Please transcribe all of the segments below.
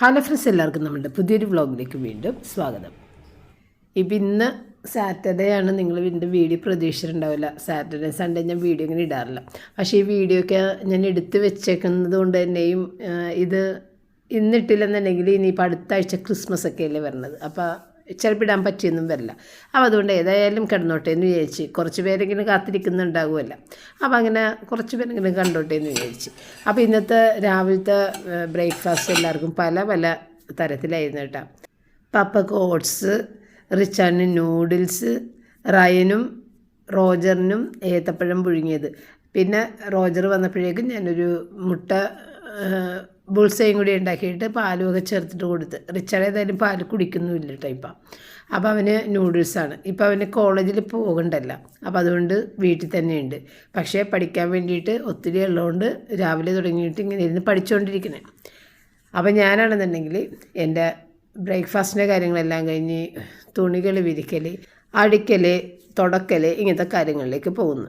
Hello friends എല്ലാവർക്കും നമ്മുടെ പുതിയൊരു വ്ളോഗിലേക്ക് വീണ്ടും സ്വാഗതം. ഇപ്പം ഇന്ന് സാറ്റർഡേ ആണ്. നിങ്ങൾ വീണ്ടും വീഡിയോ പ്രതീക്ഷിച്ചിട്ടുണ്ടാവില്ല. സാറ്റർഡേ സൺഡേ ഞാൻ വീഡിയോ ഇങ്ങനെ ഇടാറില്ല. പക്ഷേ ഈ വീഡിയോ ഒക്കെ ഞാൻ എടുത്ത് വെച്ചേക്കുന്നത് കൊണ്ട് തന്നെയും ഇത് ഇന്നിട്ടില്ലെന്നുണ്ടെങ്കിൽ ഇനിയിപ്പോൾ അടുത്ത ആഴ്ച ക്രിസ്മസ് ഒക്കെ അല്ലേ വരുന്നത്. അപ്പോൾ ചിലപ്പോൾ ഇടാൻ പറ്റിയൊന്നും വരില്ല. അപ്പോൾ അതുകൊണ്ട് ഏതായാലും കിടന്നോട്ടെ എന്ന് വിചാരിച്ച് കുറച്ച് പേരെങ്കിലും കാത്തിരിക്കുന്നുണ്ടാകുമല്ലോ അപ്പോൾ അങ്ങനെ കുറച്ച് പേരെങ്കിലും കണ്ടോട്ടെ എന്ന് വിചാരിച്ച്. അപ്പോൾ ഇന്നത്തെ രാവിലത്തെ ബ്രേക്ക്ഫാസ്റ്റ് എല്ലാവർക്കും പല പല തരത്തിലായിരുന്നു കേട്ടോ. പപ്പക്ക് ഓട്സ് റിച്ചാണ് നൂഡിൽസ് റയനും റോജറിനും ഏത്തപ്പഴം പുഴുങ്ങിയത്. പിന്നെ റോജർ വന്നപ്പോഴേക്കും ഞാനൊരു മുട്ട ബുൾസയും കൂടി ഉണ്ടാക്കിയിട്ട് പാലുമൊക്കെ ചേർത്തിട്ട് കൊടുത്ത്. റിച്ചാർഡ് ഏതായാലും പാൽ കുടിക്കുന്നുമില്ല ടൈപ്പാണ് അപ്പോൾ അവന് നൂഡിൽസാണ് ഇപ്പോൾ അവന് കോളേജിൽ പോകണ്ടല്ല. അപ്പോൾ അതുകൊണ്ട് വീട്ടിൽ തന്നെയുണ്ട്. പക്ഷേ പഠിക്കാൻ വേണ്ടിയിട്ട് ഒത്തിരി ഉള്ളതുകൊണ്ട് രാവിലെ തുടങ്ങിയിട്ട് ഇങ്ങനെ ഇരുന്ന് പഠിച്ചുകൊണ്ടിരിക്കുന്നത് അപ്പോൾ ഞാനാണെന്നുണ്ടെങ്കിൽ എന്റെ ബ്രേക്ക്ഫാസ്റ്റിന്റെ കാര്യങ്ങളെല്ലാം കഴിഞ്ഞ് തുണികൾ വിരിക്കൽ അടിക്കൽ തുടക്കൽ ഇങ്ങനത്തെ കാര്യങ്ങളിലേക്ക് പോകുന്നു.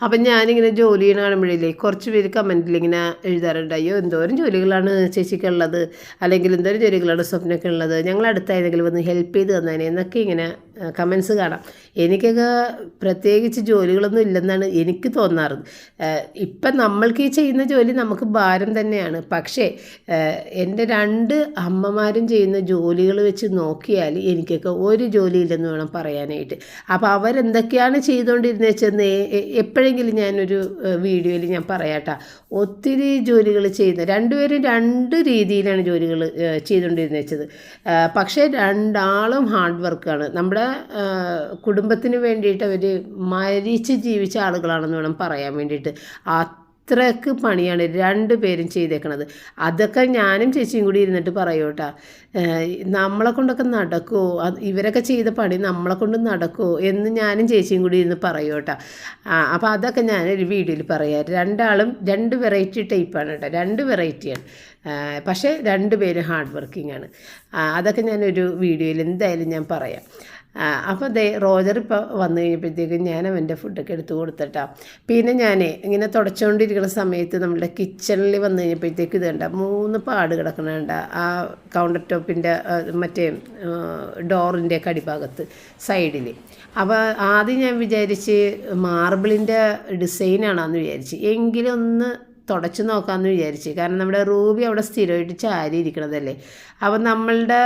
അപ്പം ഞാനിങ്ങനെ ജോലി ചെയ്യണ കാണുമ്പോഴില്ലേ കുറച്ച് പേര് കമന്റിൽ ഇങ്ങനെ എഴുതാറുണ്ട്. അയ്യോ എന്തോരം ജോലികളാണ് ചേച്ചിക്കുള്ളത് അല്ലെങ്കിൽ എന്തോരം ജോലികളാണ് സ്വപ്നമൊക്കെ ഉള്ളത്? അടുത്ത അടുത്തായിരുന്നെങ്കിലും വന്ന് ഹെൽപ്പ് ചെയ്ത് തന്നേനെ എന്നൊക്കെ ഇങ്ങനെ കമൻസ് കാണാം. എനിക്കൊക്കെ പ്രത്യേകിച്ച് ജോലികളൊന്നും ഇല്ലെന്നാണ് എനിക്ക് തോന്നാറ് ഇപ്പം നമ്മൾക്ക് ഈ ചെയ്യുന്ന ജോലി നമുക്ക് ഭാരം തന്നെയാണ്. പക്ഷേ എന്റെ രണ്ട് അമ്മമാരും ചെയ്യുന്ന ജോലികൾ വെച്ച് നോക്കിയാൽ എനിക്കൊക്കെ ഒരു ജോലി ജോലിയില്ലെന്ന് വേണം പറയാനായിട്ട്. അപ്പോൾ അവരെന്തൊക്കെയാണ് ചെയ്തുകൊണ്ടിരുന്നത് വെച്ചെന്ന് എപ്പോഴെങ്കിലും ഞാനൊരു വീഡിയോയിൽ ഞാൻ പറയാട്ടാ. ഒത്തിരി ജോലികൾ ചെയ്യുന്ന രണ്ടുപേരും രണ്ട് രീതിയിലാണ് ജോലികൾ ചെയ്തുകൊണ്ടിരുന്നത് വെച്ചത്. പക്ഷേ രണ്ടാളും ഹാർഡ് വർക്കാണ് നമ്മുടെ കുടുംബത്തിന് വേണ്ടിയിട്ട് അവർ മരിച്ച് ജീവിച്ച ആളുകളാണെന്ന് വേണം പറയാൻ വേണ്ടിയിട്ട്. അത്രയ്ക്ക് പണിയാണ് രണ്ട് പേരും ചെയ്തേക്കണത്. അതൊക്കെ ഞാനും ചേച്ചിയും കൂടി ഇരുന്നിട്ട് പറയൂട്ടാ. നമ്മളെ കൊണ്ടൊക്കെ നടക്കുമോ ഇവരൊക്കെ ചെയ്ത പണി നമ്മളെ കൊണ്ട് നടക്കുമോ എന്ന് ഞാനും ചേച്ചിയും കൂടി ഇരുന്ന് പറയൂട്ടാ. അപ്പോൾ അതൊക്കെ ഞാനൊരു വീഡിയോയിൽ പറയാം. രണ്ടാളും രണ്ട് വെറൈറ്റി ടൈപ്പാണ് കേട്ടോ. രണ്ട് വെറൈറ്റിയാണ്. പക്ഷേ രണ്ട് പേരും ഹാർഡ് വർക്കിംഗ് ആണ് അതൊക്കെ ഞാനൊരു വീഡിയോയിൽ എന്തായാലും ഞാൻ പറയാം. അപ്പോൾ ദേ റോജർ ഇപ്പോൾ വന്നു കഴിഞ്ഞപ്പോഴത്തേക്കും ഞാൻ അവന്റെ ഫുഡൊക്കെ എടുത്തു കൊടുത്തിട്ടാ. പിന്നെ ഞാൻ ഇങ്ങനെ തുടച്ചുകൊണ്ടിരിക്കുന്ന സമയത്ത് നമ്മുടെ കിച്ചണിൽ വന്നു കഴിഞ്ഞപ്പോഴത്തേക്ക് ഇത് കണ്ട മൂന്ന് പാട് കിടക്കുന്നുണ്ട് ആ കൗണ്ടർ ടോപ്പിന്റെ മറ്റേ ഡോറിന്റെ കടിഭാഗത്ത് സൈഡിൽ അപ്പോൾ ആദ്യം ഞാൻ വിചാരിച്ച് മാർബിളിന്റെ ഡിസൈനാണെന്ന് വിചാരിച്ച്. എങ്കിലും ഒന്ന് തുടച്ച് നോക്കാമെന്ന് വിചാരിച്ച്. കാരണം നമ്മുടെ റൂബി അവിടെ സ്ഥിരമായിട്ട് ചാരി ഇരിക്കണതല്ലേ അപ്പം നമ്മളുടെ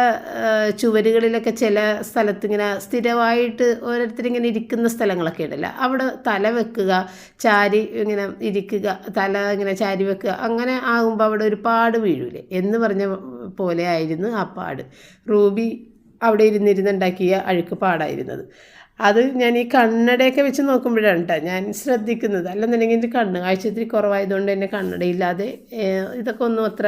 ചുവരുകളിലൊക്കെ ചില സ്ഥലത്ത് ഇങ്ങനെ സ്ഥിരമായിട്ട് ഓരോരുത്തരിങ്ങനെ ഇരിക്കുന്ന സ്ഥലങ്ങളൊക്കെ ഉണ്ടല്ലോ. അവിടെ തല വെക്കുക ചാരി ഇങ്ങനെ ഇരിക്കുക തല ഇങ്ങനെ ചാരി വെക്കുക അങ്ങനെ ആകുമ്പോൾ അവിടെ ഒരു പാട് വീഴൂലേ. എന്ന് പറഞ്ഞ പോലെ ആയിരുന്നു ആ പാട്. റൂബി അവിടെ ഇരുന്നിരുന്നുണ്ടാക്കിയ അഴുക്ക് പാടായിരുന്നത് അത് ഞാൻ ഈ കണ്ണടയൊക്കെ വെച്ച് നോക്കുമ്പോഴാണ് കേട്ടോ ഞാൻ ശ്രദ്ധിക്കുന്നത്. അല്ലെന്നുണ്ടെങ്കിൽ എന്റെ കണ്ണ് കാഴ്ച ഇത്തിരി കുറവായതുകൊണ്ട് തന്നെ കണ്ണടയില്ലാതെ ഇതൊക്കെ ഒന്നും അത്ര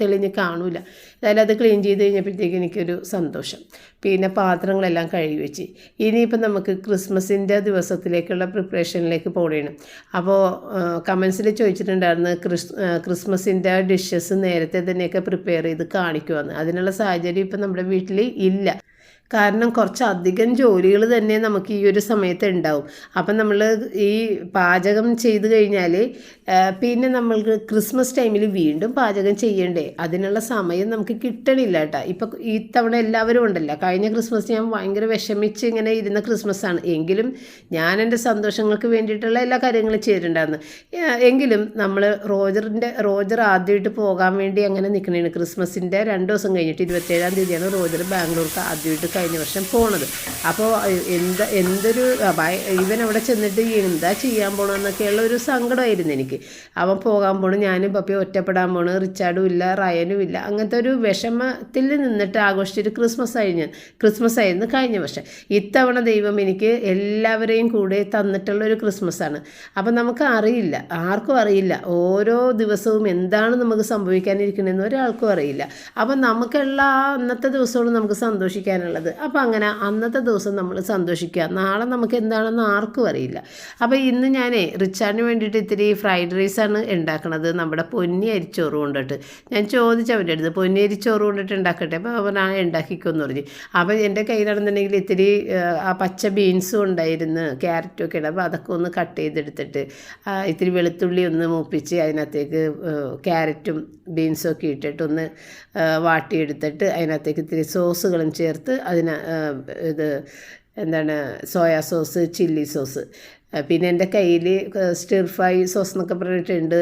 തെളിഞ്ഞ് കാണൂല. എന്തായാലും അത് ക്ലീൻ ചെയ്ത് കഴിഞ്ഞപ്പോഴത്തേക്ക് എനിക്കൊരു സന്തോഷം. പിന്നെ പാത്രങ്ങളെല്ലാം കഴുകി വെച്ച്. ഇനിയിപ്പോൾ നമുക്ക് ക്രിസ്മസിന്റെ ദിവസത്തിലേക്കുള്ള പ്രിപ്പറേഷനിലേക്ക് പോകണം അപ്പോൾ കമൻസിൽ ചോദിച്ചിട്ടുണ്ടായിരുന്നു ക്രിസ് ക്രിസ്മസിന്റെ ഡിഷസ് നേരത്തെ തന്നെയൊക്കെ പ്രിപ്പയർ ചെയ്ത് കാണിക്കുമെന്ന് അതിനുള്ള സാഹചര്യം ഇപ്പം നമ്മുടെ വീട്ടിൽ ഇല്ല. കാരണം കുറച്ച് അധികം ജോലികൾ തന്നെ നമുക്ക് ഈ ഒരു സമയത്ത് ഉണ്ടാവും. അപ്പം നമ്മൾ ഈ പാചകം ചെയ്ത് കഴിഞ്ഞാൽ പിന്നെ നമ്മൾക്ക് ക്രിസ്മസ് ടൈമിൽ വീണ്ടും പാചകം ചെയ്യണ്ടേ? അതിനുള്ള സമയം നമുക്ക് കിട്ടണില്ല കേട്ടോ ഇപ്പം ഈ തവണ എല്ലാവരും ഉണ്ടല്ലോ. കഴിഞ്ഞ ക്രിസ്മസ് ഞാൻ ഭയങ്കര വിഷമിച്ച് ഇങ്ങനെ ഇരുന്ന ക്രിസ്മസ് ആണ്. എങ്കിലും ഞാൻ എന്റെ സന്തോഷങ്ങൾക്ക് വേണ്ടിയിട്ടുള്ള എല്ലാ കാര്യങ്ങളും ചെയ്തിട്ടുണ്ടായിരുന്നു. എങ്കിലും നമ്മൾ റോജറിന്റെ റോജർ ആദ്യമായിട്ട് പോകാൻ വേണ്ടി അങ്ങനെ നിൽക്കണേണ്. ക്രിസ്മസിന്റെ രണ്ട് ദിവസം കഴിഞ്ഞിട്ട് ഇരുപത്തേഴാം തീയതിയാണ് റോജർ ബാംഗ്ലൂർക്ക് ആദ്യമായിട്ട് കഴിഞ്ഞ വർഷം പോണത്. അപ്പോൾ എന്താ എന്തൊരു ഇവൻ അവിടെ ചെന്നിട്ട് എന്താ ചെയ്യാൻ പോകണമെന്നൊക്കെയുള്ള ഒരു സങ്കടമായിരുന്നു എനിക്ക്. അവൻ പോകാൻ പോണു ഞാനും പപ്പി ഒറ്റപ്പെടാൻ പോണു റിച്ചാർഡും ഇല്ല റയനും ഇല്ല. അങ്ങനത്തെ ഒരു വിഷമത്തിൽ നിന്നിട്ട് ആഘോഷിച്ചൊരു ക്രിസ്മസ് കഴിഞ്ഞ് ക്രിസ്മസ് ആയിരുന്നു കഴിഞ്ഞ വർഷം. ഇത്തവണ ദൈവം എനിക്ക് എല്ലാവരെയും കൂടെ തന്നിട്ടുള്ള ഒരു ക്രിസ്മസ് ആണ് അപ്പം നമുക്ക് അറിയില്ല ആർക്കും അറിയില്ല. ഓരോ ദിവസവും എന്താണ് നമുക്ക് സംഭവിക്കാനിരിക്കണമെന്ന് ഒരാൾക്കും അറിയില്ല. അപ്പം നമുക്കുള്ള ആ അന്നത്തെ ദിവസമാണ് നമുക്ക് സന്തോഷിക്കാനുള്ളത്. അപ്പം അങ്ങനെ അന്നത്തെ ദിവസം നമ്മൾ സന്തോഷിക്കുക. നാളെ നമുക്ക് എന്താണെന്ന് ആർക്കും അറിയില്ല. അപ്പോൾ ഇന്ന് ഞാനേ റിച്ചാർഡിന് വേണ്ടിയിട്ട് ഇത്തിരി ഫ്രൈഡ് ഫ്രൈഡ് റൈസാണ് ഉണ്ടാക്കണത്. നമ്മുടെ പൊന്നി അരിച്ചോറ് കൊണ്ടിട്ട്. ഞാൻ ചോദിച്ചു അവന്റെ അടുത്ത് പൊന്നി അരിച്ചോറ് കൊണ്ടിട്ട് ഉണ്ടാക്കട്ടെ? അപ്പോൾ അവൻ ആ ഉണ്ടാക്കിക്കോന്ന് പറഞ്ഞു. അപ്പം എന്റെ കയ്യിലാണെന്നുണ്ടെങ്കിൽ ഇത്തിരി ആ പച്ച ബീൻസും ഉണ്ടായിരുന്നു ക്യാരറ്റും ഒക്കെ ഉണ്ട്. അപ്പോൾ അതൊക്കെ ഒന്ന് കട്ട് ചെയ്തെടുത്തിട്ട് ഇത്തിരി വെളുത്തുള്ളി ഒന്ന് മൂപ്പിച്ച് അതിനകത്തേക്ക് ക്യാരറ്റും ബീൻസും ഒക്കെ ഇട്ടിട്ട് ഒന്ന് വാട്ടിയെടുത്തിട്ട് അതിനകത്തേക്ക് ഇത്തിരി സോസുകളും ചേർത്ത് അതിന് ഇത് എന്താണ് സോയാ സോസ് ചില്ലി സോസ്. പിന്നെ എന്റെ കയ്യിൽ സ്റ്റിർ ഫ്രൈ സോസ് എന്നൊക്കെ പറഞ്ഞിട്ടുണ്ട്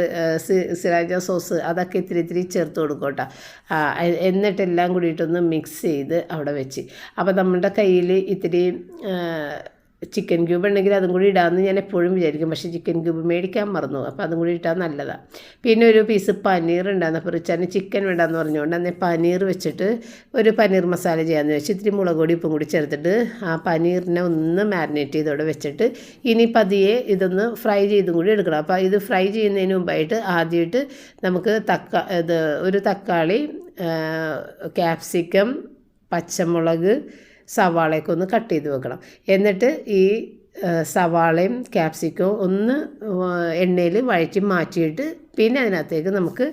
സിറാജ സോസ് അതൊക്കെ ഇത്തിരി ഇത്തിരി ചേർത്ത് കൊടുക്കോട്ടെ. കേട്ടോ എന്നിട്ടെല്ലാം കൂടിയിട്ടൊന്ന് മിക്സ് ചെയ്ത് അവിടെ വെച്ച്. അപ്പോൾ നമ്മുടെ കയ്യിൽ ഇത്തിരി ചിക്കൻ ക്യൂബ് ഉണ്ടെങ്കിൽ അതും കൂടി ഇടാമെന്ന് ഞാൻ എപ്പോഴും വിചാരിക്കും. പക്ഷേ ചിക്കൻ ക്യൂബ് മേടിക്കാൻ മറന്നു. അപ്പോൾ അതും കൂടി ഇട്ടാൽ നല്ലതാണ് പിന്നെ ഒരു പീസ് പനീർ ഉണ്ടായിരുന്നു. അപ്പോൾ റിച്ചാന് ചിക്കൻ വേണ്ടാന്ന് പറഞ്ഞുകൊണ്ട് അന്നേ പനീർ വെച്ചിട്ട് ഒരു പനീർ മസാല ചെയ്യാമെന്ന് വെച്ച് ഇത്തിരി മുളക് ഉപ്പും കൂടി ചേർത്തിട്ട് ആ പനീറിനെ ഒന്ന് മാരിനേറ്റ് ചെയ്തോടെ വെച്ചിട്ട് ഇനി പതിയെ ഇതൊന്ന് ഫ്രൈ ചെയ്തും കൂടി എടുക്കണം. അപ്പോൾ ഇത് ഫ്രൈ ചെയ്യുന്നതിന് മുമ്പായിട്ട് ആദ്യമായിട്ട് നമുക്ക് തക്ക ഇത് ഒരു തക്കാളി ക്യാപ്സിക്കം പച്ചമുളക് സവാളയൊക്കെ ഒന്ന് കട്ട് ചെയ്ത് വെക്കണം. എന്നിട്ട് ഈ സവാളയും ക്യാപ്സിക്കവും ഒന്ന് എണ്ണയിൽ വഴറ്റി മാറ്റിയിട്ട് പിന്നെ അതിനകത്തേക്ക് നമുക്ക്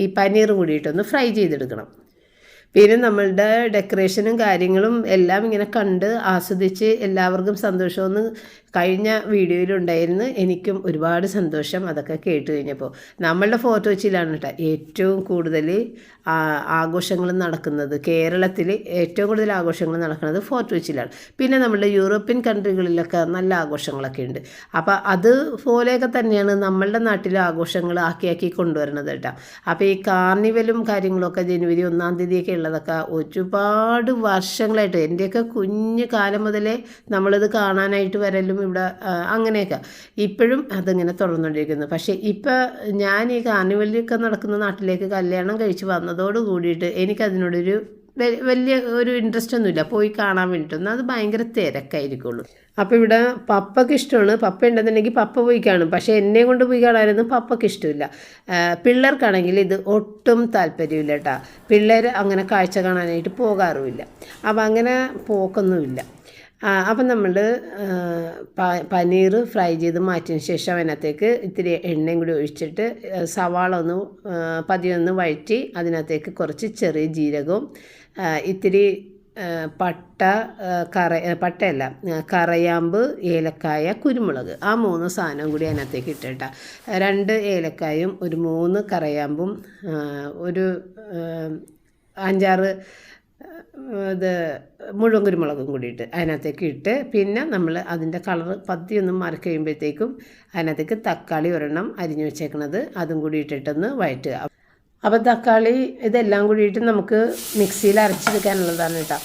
ഈ പനീർ കൂടിയിട്ടൊന്ന് ഫ്രൈ ചെയ്തെടുക്കണം. പിന്നെ നമ്മളുടെ ഡെക്കറേഷനും കാര്യങ്ങളും എല്ലാം ഇങ്ങനെ കണ്ട് ആസ്വദിച്ച് എല്ലാവർക്കും സന്തോഷമൊന്ന് കഴിഞ്ഞ വീഡിയോയിലുണ്ടായിരുന്നു. എനിക്കും ഒരുപാട് സന്തോഷം അതൊക്കെ കേട്ട് കഴിഞ്ഞപ്പോൾ. നമ്മളുടെ ഫോട്ടോ വെച്ചിലാണ് കേട്ടോ ഏറ്റവും കൂടുതൽ ആഘോഷങ്ങൾ നടക്കുന്നത്. കേരളത്തിൽ ഏറ്റവും കൂടുതൽ ആഘോഷങ്ങൾ നടക്കുന്നത് ഫോർട്ട് കൊച്ചിയിലാണ് പിന്നെ നമ്മളുടെ യൂറോപ്യൻ കൺട്രികളിലൊക്കെ നല്ല ആഘോഷങ്ങളൊക്കെ ഉണ്ട്. അപ്പോൾ അതുപോലെയൊക്കെ തന്നെയാണ് നമ്മളുടെ നാട്ടിലെ ആഘോഷങ്ങൾ ആക്കി ആക്കി കൊണ്ടുവരുന്നത് കേട്ടോ അപ്പോൾ ഈ കാർണിവലും കാര്യങ്ങളൊക്കെ ജനുവരി ഒന്നാം തീയതിയൊക്കെ ഉള്ളതൊക്കെ ഒരുപാട് വർഷങ്ങളായിട്ട് എന്റെയൊക്കെ കുഞ്ഞു കാലം മുതലേ നമ്മളിത് കാണാനായിട്ട് വരലും ഇവിടെ അങ്ങനെയൊക്കെ. ഇപ്പോഴും അതിങ്ങനെ തുടർന്നുകൊണ്ടിരിക്കുന്നു. പക്ഷേ ഇപ്പം ഞാൻ ഈ കാർണിവലിയൊക്കെ നടക്കുന്ന നാട്ടിലേക്ക് കല്യാണം കഴിച്ച് വന്നതോട് കൂടിയിട്ട് എനിക്കതിനോടൊരു വലിയ ഒരു ഇൻട്രസ്റ്റ് ഒന്നുമില്ല. പോയി കാണാൻ വേണ്ടിയിട്ടൊന്നും. അത് ഭയങ്കര തിരക്കായിരിക്കുള്ളൂ. അപ്പോൾ ഇവിടെ പപ്പയ്ക്ക് ഇഷ്ടമാണ്. പപ്പ ഉണ്ടെന്നുണ്ടെങ്കിൽ പപ്പ പോയി കാണും. പക്ഷേ എന്നെ കൊണ്ട് പോയി കാണാനൊന്നും പപ്പയ്ക്ക് ഇഷ്ടമില്ല. പിള്ളേർക്കാണെങ്കിൽ ഇത് ഒട്ടും താല്പര്യമില്ല കേട്ടോ. പിള്ളേർ അങ്ങനെ കാഴ്ച കാണാനായിട്ട് പോകാറുമില്ല. അപ്പോൾ അങ്ങനെ പോക്കൊന്നുമില്ല. അപ്പം നമ്മൾ പനീർ ഫ്രൈ ചെയ്ത് മാറ്റിയതിന് ശേഷം അതിനകത്തേക്ക് ഇത്തിരി എണ്ണയും കൂടി ഒഴിച്ചിട്ട് സവാള ഒന്ന് പതിയൊന്ന് വഴറ്റി അതിനകത്തേക്ക് കുറച്ച് ചെറിയ ജീരകവും ഇത്തിരി പട്ട കറ പട്ടയല്ല കറയാമ്പ് ഏലക്കായ കുരുമുളക് ആ മൂന്ന് സാധനം കൂടി അതിനകത്തേക്ക് ഇട്ടിട്ട. രണ്ട് ഏലക്കായും ഒരു മൂന്ന് കറയാമ്പും ഒരു അഞ്ചാറ് ഇത് മുഴുവൻ കുരുമുളകും കൂടിയിട്ട് അതിനകത്തേക്ക് ഇട്ട് പിന്നെ നമ്മൾ അതിന്റെ കളർ പതിയൊന്നും മാറി കഴിയുമ്പോഴത്തേക്കും അതിനകത്തേക്ക് തക്കാളി ഒരെണ്ണം അരിഞ്ഞു വെച്ചേക്കണത് അതും കൂടി ഇട്ടിട്ടൊന്ന് വഴറ്റുക. അപ്പോൾ തക്കാളി ഇതെല്ലാം കൂടിയിട്ട് നമുക്ക് മിക്സിയിൽ അരച്ചെടുക്കാനുള്ളതാണ് കേട്ടോ.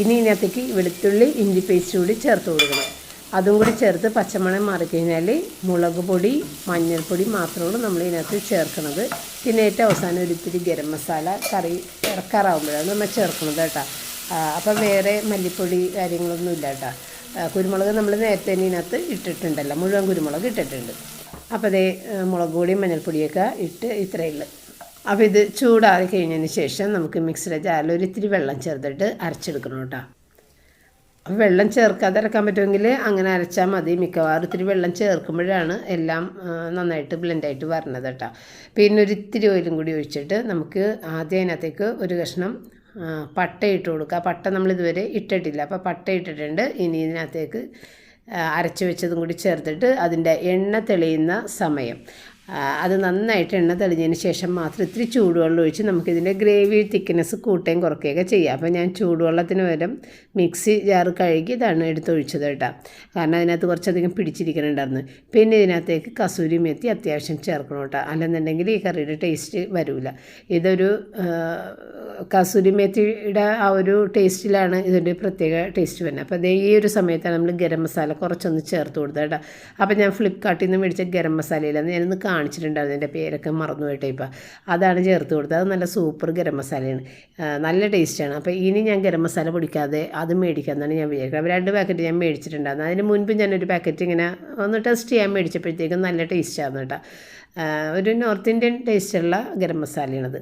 ഇനി ഇതിനകത്തേക്ക് വെളുത്തുള്ളി ഇഞ്ചി പേസ്റ്റ് കൂടി ചേർത്ത് കൊടുക്കണം. അതും കൂടി ചേർത്ത് പച്ചമണം മാറിക്കഴിഞ്ഞാൽ മുളക് പൊടി മഞ്ഞൾപ്പൊടി മാത്രമാണ് നമ്മൾ ഇതിനകത്ത് ചേർക്കുന്നത് പിന്നെ ഏറ്റവും അവസാനം ഒരിത്തിരി ഗരം മസാല കറി ഇറക്കാറാവുമ്പോഴാണ് നമ്മൾ ചേർക്കുന്നത് കേട്ടോ. അപ്പം വേറെ മല്ലിപ്പൊടി കാര്യങ്ങളൊന്നും ഇല്ല കേട്ടോ. കുരുമുളക് നമ്മൾ നേരത്തെ ഇതിനകത്ത് ഇട്ടിട്ടുണ്ടല്ലോ. മുഴുവൻ കുരുമുളക് ഇട്ടിട്ടുണ്ട്. അപ്പോൾ അതേ മുളക് പൊടിയും മഞ്ഞൾപ്പൊടിയൊക്കെ ഇട്ട് ഇത്രയേ ഉള്ളൂ. അപ്പോൾ ഇത് ചൂടാറി കഴിഞ്ഞതിന് ശേഷം നമുക്ക് മിക്സിയുടെ ജാറിൽ ഒരു ഇത്തിരി വെള്ളം ചേർത്തിട്ട് അരച്ചെടുക്കണം കേട്ടോ. വെള്ളം ചേർക്കാതെ അരക്കാൻ പറ്റുമെങ്കിൽ അങ്ങനെ അരച്ചാൽ മതി. മിക്കവാറും ഇത്തിരി വെള്ളം ചേർക്കുമ്പോഴാണ് എല്ലാം നന്നായിട്ട് ബ്ലെൻഡായിട്ട് വരണത് കേട്ടോ. പിന്നെ ഒരു ഇത്തിരി ഓയിലും കൂടി ഒഴിച്ചിട്ട് നമുക്ക് ആദ്യം അതിനകത്തേക്ക് ഒരു കഷ്ണം പട്ട ഇട്ട് കൊടുക്കുക. പട്ട നമ്മൾ ഇതുവരെ ഇട്ടിട്ടില്ല. അപ്പോൾ പട്ട ഇട്ടിട്ടുണ്ട്. ഇനി ഇതിനകത്തേക്ക് അരച്ച് വെച്ചതും കൂടി ചേർത്തിട്ട് അതിന്റെ എണ്ണ തെളിയുന്ന സമയം. അത് നന്നായിട്ട് എണ്ണ തെളിഞ്ഞതിന് ശേഷം മാത്രം ഇത്തിരി ചൂടുവെള്ളം ഒഴിച്ച് നമുക്കിതിന്റെ ഗ്രേവി തിക്നെസ് കൂട്ടുകയും കുറയ്ക്കുകയൊക്കെ ചെയ്യാം. അപ്പോൾ ഞാൻ ചൂടുവെള്ളത്തിന് പകരം മിക്സി ജാർ കഴുകി ഇതാണ് എടുത്തൊഴിച്ചത് കേട്ടോ. കാരണം അതിനകത്ത് കുറച്ചധികം പിടിച്ചിരിക്കുന്നുണ്ടായിരുന്നു പിന്നെ ഇതിനകത്തേക്ക് കസൂരി മെത്തി അത്യാവശ്യം ചേർക്കണം കേട്ടോ. അല്ലെന്നുണ്ടെങ്കിൽ ഈ കറിയുടെ ടേസ്റ്റ് വരില്ല ഇതൊരു കസൂരി മെത്തിയുടെ ആ ഒരു ടേസ്റ്റിലാണ് ഇതിന്റെ പ്രത്യേക ടേസ്റ്റ് വരുന്നത്. അപ്പോൾ അതേ ഈ ഒരു സമയത്താണ് നമ്മൾ ഗരം മസാല കുറച്ചൊന്ന് ചേർത്ത് കൊടുത്തത് കേട്ടോ. അപ്പോൾ ഞാൻ ഫ്ലിപ്കാർട്ടിൽ നിന്ന് മേടിച്ച ഗരം മസാലയിലാണ്. ഞാനൊന്ന് കാണിച്ചിട്ടുണ്ടായിരുന്നു. എന്റെ പേരൊക്കെ മറന്നു പോയിട്ടെ ഇപ്പം. അതാണ് ചേർത്ത് കൊടുത്തത്. അത് നല്ല സൂപ്പർ ഗരം മസാലയാണ്. നല്ല ടേസ്റ്റാണ് അപ്പോൾ ഇനി ഞാൻ ഗരം മസാല പൊടിക്കാതെ അത് മേടിക്കാമെന്നാണ് ഞാൻ വിചാരിക്കുന്നത്. അപ്പോൾ രണ്ട് പാക്കറ്റ് ഞാൻ മേടിച്ചിട്ടുണ്ടായിരുന്നു. അതിന് മുൻപ് ഞാനൊരു പാക്കറ്റ് ഇങ്ങനെ ഒന്ന് ടെസ്റ്റ് ചെയ്യാൻ മേടിച്ചപ്പോഴത്തേക്കും നല്ല ടേസ്റ്റ് കേട്ടോ. ഒരു നോർത്ത് ഇന്ത്യൻ ടേസ്റ്റുള്ള ഗരം മസാലയാണത്.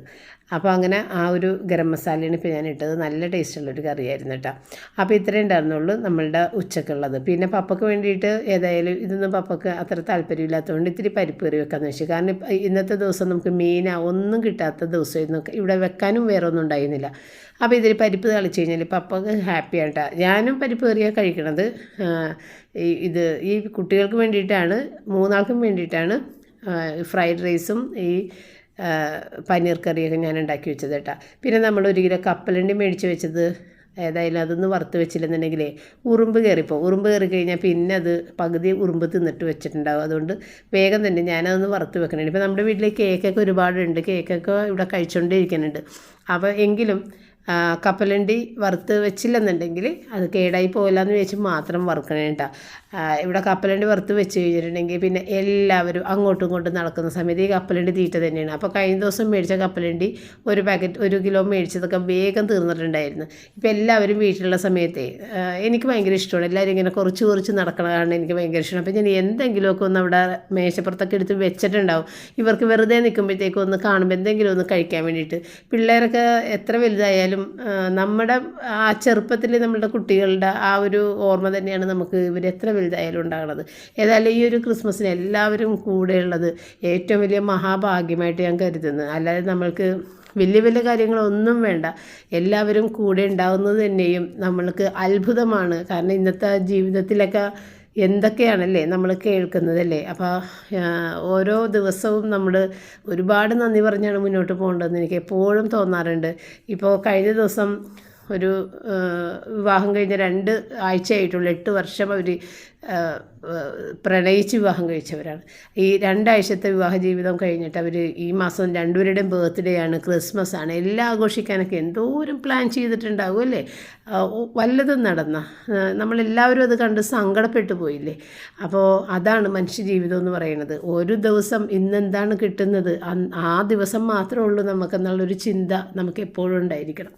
അപ്പോൾ അങ്ങനെ ആ ഒരു ഗരം മസാലയാണ് ഇപ്പോൾ ഞാൻ ഇട്ടത്. നല്ല ടേസ്റ്റുള്ളൊരു കറിയായിരുന്നു കേട്ടോ. അപ്പോൾ ഇത്രയും ഉണ്ടായിരുന്നുള്ളൂ നമ്മളുടെ ഉച്ചക്കുള്ളത്. പിന്നെ പപ്പക്ക് വേണ്ടിയിട്ട് ഏതായാലും ഇതൊന്നും പപ്പക്ക് അത്ര താല്പര്യമില്ലാത്തതുകൊണ്ട് ഇത്തിരി പരിപ്പ് കറി വെക്കാമെന്ന് വെച്ചു കാരണം ഇന്നത്തെ ദിവസം നമുക്ക് മീനാ ഒന്നും കിട്ടാത്ത ദിവസമായിരുന്നു. ഇവിടെ വെക്കാനും വേറെ ഒന്നും ഉണ്ടായിരുന്നില്ല. അപ്പോൾ ഇതിൽ പരിപ്പ് തളിച്ച് കഴിഞ്ഞാൽ പപ്പക്ക് ഹാപ്പിയാണ് കേട്ടോ. ഞാനും പരിപ്പ് കറിയാണ് കഴിക്കണത്. ഇത് ഈ കുട്ടികൾക്ക് വേണ്ടിയിട്ടാണ് മൂന്നാൾക്കും വേണ്ടിയിട്ടാണ് ഫ്രൈഡ് റൈസും ഈ പനീർ കറിയൊക്കെ ഞാൻ ഉണ്ടാക്കി വെച്ചത് കേട്ടോ. പിന്നെ നമ്മൾ ഒരു കിലോ കപ്പലണ്ടി മേടിച്ച് വെച്ചത്. ഏതായാലും അതൊന്ന് വറുത്ത് വെച്ചില്ലെന്നുണ്ടെങ്കിലേ ഉറുമ്പ് കയറിപ്പോൾ ഉറുമ്പ് കയറി കഴിഞ്ഞാൽ പിന്നെ അത് പകുതി ഉറുമ്പ് തിന്നിട്ട് വെച്ചിട്ടുണ്ടാവും. അതുകൊണ്ട് വേഗം തന്നെ ഞാനതൊന്ന് വറുത്ത് വെക്കണുണ്ട്. ഇപ്പോൾ നമ്മുടെ വീട്ടിൽ കേക്കൊക്കെ ഒരുപാടുണ്ട്. കേക്കൊക്കെ ഇവിടെ കഴിച്ചുകൊണ്ടിരിക്കുന്നുണ്ട് അപ്പോൾ എങ്കിലും കപ്പലണ്ടി വറുത്ത് വെച്ചില്ലെന്നുണ്ടെങ്കിൽ അത് കേടായി പോകില്ലെന്ന് ചോദിച്ചാൽ മാത്രം വറുക്കണേ കേട്ടോ ആ, ഇവിടെ കപ്പലണ്ടി വറുത്ത് വെച്ച് കഴിഞ്ഞിട്ടുണ്ടെങ്കിൽ പിന്നെ എല്ലാവരും അങ്ങോട്ടും ഇങ്ങോട്ടും നടക്കുന്ന സമയത്ത് ഈ കപ്പലണ്ടി തീറ്റ തന്നെയാണ്. അപ്പോൾ കഴിഞ്ഞ ദിവസം മേടിച്ച കപ്പലണ്ടി ഒരു പാക്കറ്റ് ഒരു കിലോ മേടിച്ചതൊക്കെ വേഗം തീർന്നിട്ടുണ്ടായിരുന്നു. ഇപ്പോൾ എല്ലാവരും വീട്ടിലുള്ള സമയത്തെ എനിക്ക് ഭയങ്കര ഇഷ്ടമാണ്. എല്ലാവരും ഇങ്ങനെ കുറച്ച് കുറച്ച് നടക്കണ കാരണം എനിക്ക് ഭയങ്കര ഇഷ്ടമാണ്. അപ്പോൾ ഞാൻ എന്തെങ്കിലുമൊക്കെ ഒന്ന് അവിടെ മേശപ്പുറത്തൊക്കെ എടുത്ത് വെച്ചിട്ടുണ്ടാവും. ഇവർക്ക് വെറുതെ നിൽക്കുമ്പോഴത്തേക്കും ഒന്ന് കാണുമ്പോൾ എന്തെങ്കിലും ഒന്ന് കഴിക്കാൻ വേണ്ടിയിട്ട്. പിള്ളേരൊക്കെ എത്ര വലുതായാലും നമ്മുടെ ആ ചെറുപ്പത്തിൽ നമ്മളുടെ കുട്ടികളുടെ ആ ഒരു ഓർമ്മ തന്നെയാണ് നമുക്ക് ഇവർ എത്ര വലുതായാലും ഉണ്ടാകുന്നത് ഏതായാലും ഈ ഒരു ക്രിസ്മസിന് എല്ലാവരും കൂടെയുള്ളത് ഏറ്റവും വലിയ മഹാഭാഗ്യമായിട്ട് ഞാൻ കരുതുന്നത് അല്ലാതെ നമ്മൾക്ക് വലിയ വലിയ കാര്യങ്ങളൊന്നും വേണ്ട. എല്ലാവരും കൂടെ ഉണ്ടാകുന്നത് തന്നെയും നമ്മൾക്ക് അത്ഭുതമാണ്. കാരണം ഇന്നത്തെ ജീവിതത്തിലൊക്കെ എന്തൊക്കെയാണല്ലേ നമ്മൾ കേൾക്കുന്നതല്ലേ? അപ്പോൾ ഓരോ ദിവസവും നമ്മൾ ഒരുപാട് നന്ദി പറഞ്ഞാണ് മുന്നോട്ട് പോകേണ്ടതെന്ന് എനിക്ക് എപ്പോഴും തോന്നാറുണ്ട്. ഇപ്പോൾ കഴിഞ്ഞ ദിവസം ഒരു വിവാഹം കഴിഞ്ഞ രണ്ട് ആഴ്ചയായിട്ടുള്ളൂ എട്ട് വർഷം അവർ പ്രണയിച്ച് വിവാഹം കഴിച്ചവരാണ്. ഈ രണ്ടാഴ്ചത്തെ വിവാഹ ജീവിതം കഴിഞ്ഞിട്ട് അവർ ഈ മാസം രണ്ടുപേരുടെയും ബർത്ത്ഡേ ആണ് ക്രിസ്മസ് ആണ്. എല്ലാം ആഘോഷിക്കാനൊക്കെ എന്തോരം പ്ലാൻ ചെയ്തിട്ടുണ്ടാകും അല്ലേ? വല്ലതും നടന്ന. നമ്മളെല്ലാവരും അത് കണ്ട് സങ്കടപ്പെട്ടു പോയില്ലേ? അപ്പോൾ അതാണ് മനുഷ്യ ജീവിതം എന്ന് പറയുന്നത്. ഒരു ദിവസം ഇന്നെന്താണ് കിട്ടുന്നത്? ആ ദിവസം മാത്രമേ ഉള്ളൂ നമുക്കെന്നുള്ളൊരു ചിന്ത നമുക്ക് എപ്പോഴും ഉണ്ടായിരിക്കണം.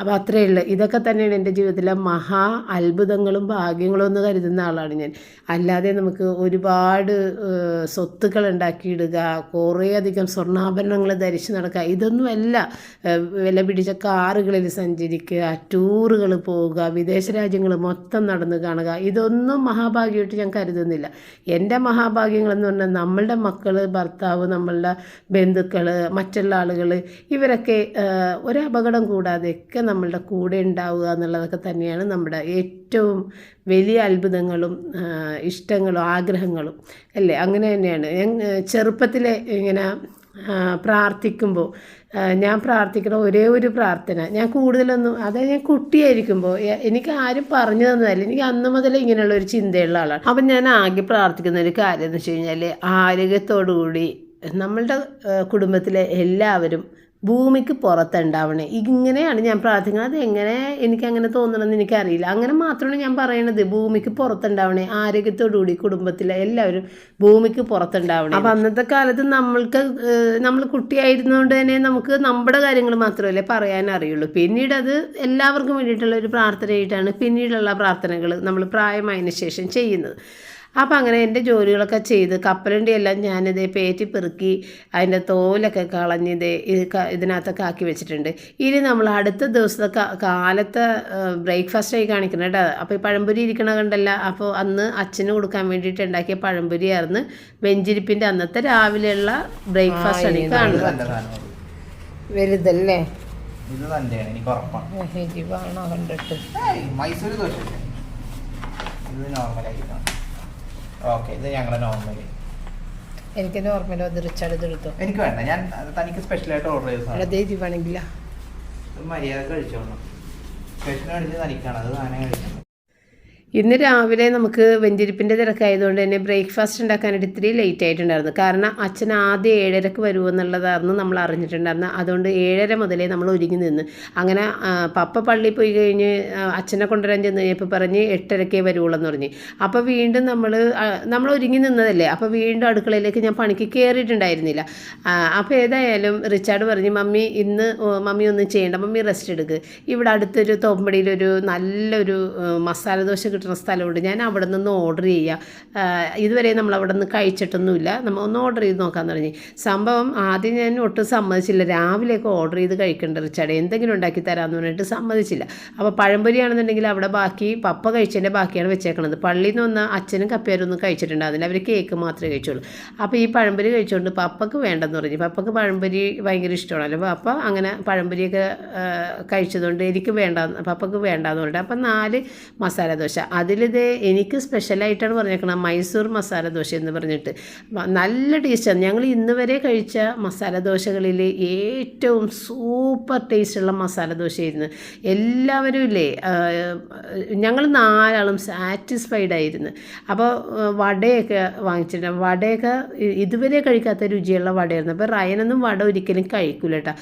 അപ്പോൾ അത്രയേ ഉള്ളൂ. ഇതൊക്കെ തന്നെയാണ് എന്റെ ജീവിതത്തിലെ മഹാ അത്ഭുതങ്ങളും ഭാഗ്യങ്ങളും എന്ന് കരുതുന്ന ആളാണ് ഞാൻ. അല്ലാതെ നമുക്ക് ഒരുപാട് സ്വത്തുക്കൾ ഉണ്ടാക്കിയിടുക കുറേയധികം സ്വർണാഭരണങ്ങൾ ധരിച്ച് നടക്കുക ഇതൊന്നുമല്ല. വില പിടിച്ച കാറുകളിൽ സഞ്ചരിക്കുക ടൂറുകൾ പോവുക വിദേശ രാജ്യങ്ങൾ മൊത്തം നടന്ന് കാണുക ഇതൊന്നും മഹാഭാഗ്യമായിട്ട് ഞാൻ കരുതുന്നില്ല. എന്റെ മഹാഭാഗ്യങ്ങളെന്ന് പറഞ്ഞാൽ നമ്മളുടെ മക്കൾ ഭർത്താവ് നമ്മളുടെ ബന്ധുക്കൾ മറ്റുള്ള ആളുകൾ ഇവരൊക്കെ ഒരപകടം കൂടാതെയൊക്കെ നമ്മളുടെ കൂടെ ഉണ്ടാവുക എന്നുള്ളതൊക്കെ തന്നെയാണ് നമ്മുടെ ഏറ്റവും വലിയ അത്ഭുതങ്ങളും ഇഷ്ടങ്ങളും ആഗ്രഹങ്ങളും അല്ലേ? അങ്ങനെ തന്നെയാണ്. ഞാൻ ചെറുപ്പത്തിലെ ഇങ്ങനെ പ്രാർത്ഥിക്കുമ്പോൾ ഞാൻ പ്രാർത്ഥിക്കുന്ന ഒരേ ഒരു പ്രാർത്ഥന. ഞാൻ കൂടുതലൊന്നും അതായത് ഞാൻ കുട്ടിയായിരിക്കുമ്പോൾ എനിക്ക് ആരും പറഞ്ഞു തന്നതല്ല. എനിക്ക് അന്ന് മുതൽ ഇങ്ങനെയുള്ള ഒരു ചിന്തയുള്ള ആളാണ്. അപ്പം ഞാൻ ആകെ പ്രാർത്ഥിക്കുന്ന ഒരു കാര്യം എന്ന് വെച്ച് കഴിഞ്ഞാൽ ആരോഗ്യത്തോടു കൂടി നമ്മളുടെ കുടുംബത്തിലെ എല്ലാവരും ഭൂമിക്ക് പുറത്തുണ്ടാവണേ. ഇങ്ങനെയാണ് ഞാൻ പ്രാർത്ഥിക്കുന്നത്. അത് എങ്ങനെ എനിക്ക് അങ്ങനെ തോന്നണമെന്ന് എനിക്കറിയില്ല. അങ്ങനെ മാത്രമാണ് ഞാൻ പറയണത്. ഭൂമിക്ക് പുറത്തുണ്ടാവണേ. ആരോഗ്യത്തോടുകൂടി കുടുംബത്തിലെ എല്ലാവരും ഭൂമിക്ക് പുറത്തുണ്ടാവണേ. അപ്പം അന്നത്തെ കാലത്ത് നമ്മൾക്ക് നമ്മൾ കുട്ടിയായിരുന്നതുകൊണ്ട് തന്നെ നമുക്ക് നമ്മുടെ കാര്യങ്ങൾ മാത്രമല്ലേ പറയാൻ അറിയുള്ളൂ പിന്നീട് അത് എല്ലാവർക്കും വേണ്ടിയിട്ടുള്ള ഒരു പ്രാർത്ഥനയായിട്ടാണ് പിന്നീടുള്ള പ്രാർത്ഥനകൾ നമ്മൾ പ്രായമായതിനു ശേഷം ചെയ്യുന്നത്. അപ്പം അങ്ങനെ എന്റെ ജോലികളൊക്കെ ചെയ്ത് കപ്പലിന്റെ എല്ലാം ഞാനിത് പേറ്റി പെറുക്കി അതിന്റെ തോലൊക്കെ കളഞ്ഞ് ഇത് ഇതിനകത്തൊക്കെ ആക്കി വെച്ചിട്ടുണ്ട്. ഇനി നമ്മൾ അടുത്ത ദിവസത്തെ കാലത്തെ ബ്രേക്ക്ഫാസ്റ്റായി കാണിക്കണം കേട്ടോ. അപ്പോൾ ഈ പഴംപൊരി ഇരിക്കണ കണ്ടല്ല. അപ്പോൾ അന്ന് അച്ഛന് കൊടുക്കാൻ വേണ്ടിയിട്ട് ഉണ്ടാക്കിയ പഴംപൊരിയായിരുന്നു. വെഞ്ചിരിപ്പിന്റെ അന്നത്തെ രാവിലെയുള്ള ബ്രേക്ക്ഫാസ്റ്റ് ഈ കാണുന്നത്. വലുതല്ലേ? ഇത് തന്നെയാണ് എനിക്ക് ഉറപ്പാണ്. കണ്ടിട്ട്? മൈസൂർ ദോശ ഇത് നോർമലായിരിക്കണം ഓക്കെ ഇത് ഞങ്ങളുടെ നോർമൽ എനിക്ക് നോർമൽ അത് റിച്ചാർഡ് എടുത്തു? എനിക്ക് വേണ്ട ഞാൻ തനിക്ക് സ്പെഷ്യലായിട്ട് ഓർഡർ ചെയ്ത അതേ ഇത് മര്യാദ കഴിച്ചോളണം. സ്പെഷ്യൽ കഴിച്ച് തനിക്കാണ് അത് താനേ കഴിക്കണം. ഇന്ന് രാവിലെ നമുക്ക് വെഞ്ചിരിപ്പിന്റെ തിരക്കായതുകൊണ്ട് തന്നെ ബ്രേക്ക്ഫാസ്റ്റ് ഉണ്ടാക്കാനായിട്ട് ഇത്തിരി ലേറ്റ് ആയിട്ടുണ്ടായിരുന്നു. കാരണം അച്ഛൻ ആദ്യം ഏഴരക്ക് വരുമെന്നുള്ളതായിരുന്നു നമ്മൾ അറിഞ്ഞിട്ടുണ്ടായിരുന്നത്. അതുകൊണ്ട് ഏഴര മുതലേ നമ്മൾ ഒരുങ്ങി നിന്ന്. അങ്ങനെ പപ്പ പള്ളിയിൽ പോയി കഴിഞ്ഞ് അച്ഛനെ കൊണ്ടുവരാൻ ചെന്ന് കഴിഞ്ഞപ്പോൾ പറഞ്ഞ് എട്ടരക്കേ വരുവുള്ളൂ എന്ന് പറഞ്ഞ്. അപ്പോൾ വീണ്ടും നമ്മൾ നമ്മൾ ഒരുങ്ങി നിന്നതല്ലേ? അപ്പോൾ വീണ്ടും അടുക്കളയിലേക്ക് ഞാൻ പണിക്ക് കയറിയിട്ടുണ്ടായിരുന്നില്ല. അപ്പോൾ ഏതായാലും റിച്ചാർഡ് പറഞ്ഞ് മമ്മി ഇന്ന് മമ്മി ഒന്നും ചെയ്യേണ്ട. മമ്മി റെസ്റ്റ് എടുക്കുക ഇവിടെ അടുത്തൊരു തോമ്പടിയിലൊരു നല്ലൊരു മസാല ദോശ കിട്ടുന്ന സ്ഥലമുണ്ട്. ഞാൻ അവിടെ നിന്ന് ഓർഡർ ചെയ്യുക ഇതുവരെ നമ്മൾ അവിടെ നിന്ന് കഴിച്ചിട്ടൊന്നുമില്ല. നമ്മൾ ഒന്ന് ഓർഡർ ചെയ്ത് നോക്കാമെന്ന് തുടങ്ങി സംഭവം ആദ്യം ഞാൻ ഒട്ടും സമ്മതിച്ചില്ല. രാവിലെയൊക്കെ ഓർഡർ ചെയ്ത് കഴിക്കേണ്ട റിച്ചാടെ എന്തെങ്കിലും ഉണ്ടാക്കി തരാമെന്ന് പറഞ്ഞിട്ട് സമ്മതിച്ചില്ല. അപ്പോൾ പഴംപൊരിയാണെന്നുണ്ടെങ്കിൽ അവിടെ ബാക്കി പപ്പ കഴിച്ചതിന്റെ ബാക്കിയാണ് വെച്ചേക്കണത്. പള്ളിയിൽ നിന്ന് വന്ന അച്ഛനും കപ്പേരൊന്നും കഴിച്ചിട്ടുണ്ടായിരുന്നില്ല. അവർ കേക്ക് മാത്രമേ കഴിച്ചുള്ളൂ. അപ്പോൾ ഈ പഴംപൊരി കഴിച്ചുകൊണ്ട് പപ്പക്ക് വേണ്ടെന്ന് പറഞ്ഞു. പപ്പക്ക് പഴംപൊരി ഭയങ്കര ഇഷ്ടമാണല്ലോ അപ്പോൾ പപ്പ അങ്ങനെ പഴംപൊരിയൊക്കെ കഴിച്ചതുകൊണ്ട് എനിക്ക് വേണ്ട പപ്പക്ക് വേണ്ടാന്ന് പറഞ്ഞിട്ട്. അപ്പം നാല് മസാല ദോശ. അതിലിത് എനിക്ക് സ്പെഷ്യലായിട്ടാണ് പറഞ്ഞേക്കണം മൈസൂർ മസാല ദോശ എന്ന് പറഞ്ഞിട്ട് നല്ല ടേസ്റ്റാണ് ഞങ്ങൾ ഇന്ന് വരെ കഴിച്ച മസാല ദോശകളിൽ ഏറ്റവും സൂപ്പർ ടേസ്റ്റുള്ള മസാല ദോശയായിരുന്നു. എല്ലാവരും ഇല്ലേ ഞങ്ങൾ നാലാളും സാറ്റിസ്ഫൈഡ് ആയിരുന്നു. അപ്പോൾ വടയൊക്കെ വാങ്ങിച്ചിട്ടുണ്ട്. വടയൊക്കെ ഇതുവരെ കഴിക്കാത്ത രുചിയുള്ള വടയായിരുന്നു. അപ്പോൾ റയനൊന്നും വട ഒരിക്കലും കഴിക്കൂല കേട്ടോ